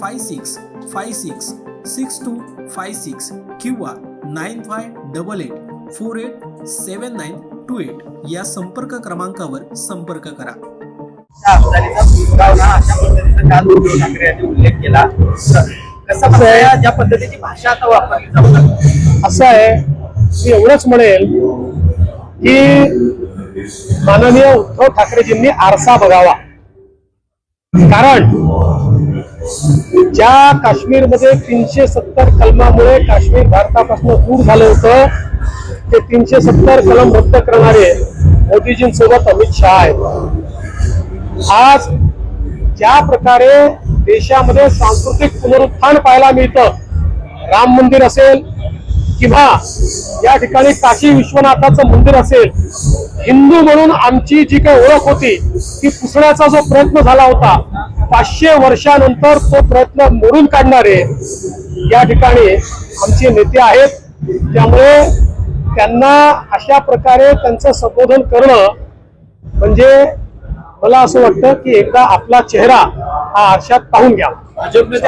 five six five six six two five six किंवा nine five double eight four eight seven nine two eight या संपर्क क्रमांकावर संपर्क करा. उल्लेख केला ज्या पद्धतीची भाषा असं आहे मी एवढंच म्हणेल की माननीय उद्धव ठाकरेजींनी आरसा बघावा. कारण ज्या काश्मीरमध्ये तीनशे सत्तर कलमामुळे काश्मीर भारतापासून दूर झालं होतं ते तीनशे सत्तर कलम रद्द करणारे मोदीजींसोबत अमित शहा आहेत. आज ज्या प्रकारे देशामध्ये सांस्कृतिक पुनरुत्थान पाहायला मिळतं राम मंदिर असेल किंवा या ठिकाणी काशी विश्वनाथाचं मंदिर असेल हिंदू म्हणून आमची जी काही ओळख होती ती पुसण्याचा जो प्रयत्न झाला होता पाचशे वर्षानंतर तो प्रयत्न मोडून काढणारे या ठिकाणी आमचे नेते आहेत. त्यामुळे त्यांना अशा प्रकारे त्यांचं संबोधन करणं म्हणजे मला असं वाटतं की एकदा आपला चेहरा हा आरशात पाहून घ्या भाजपने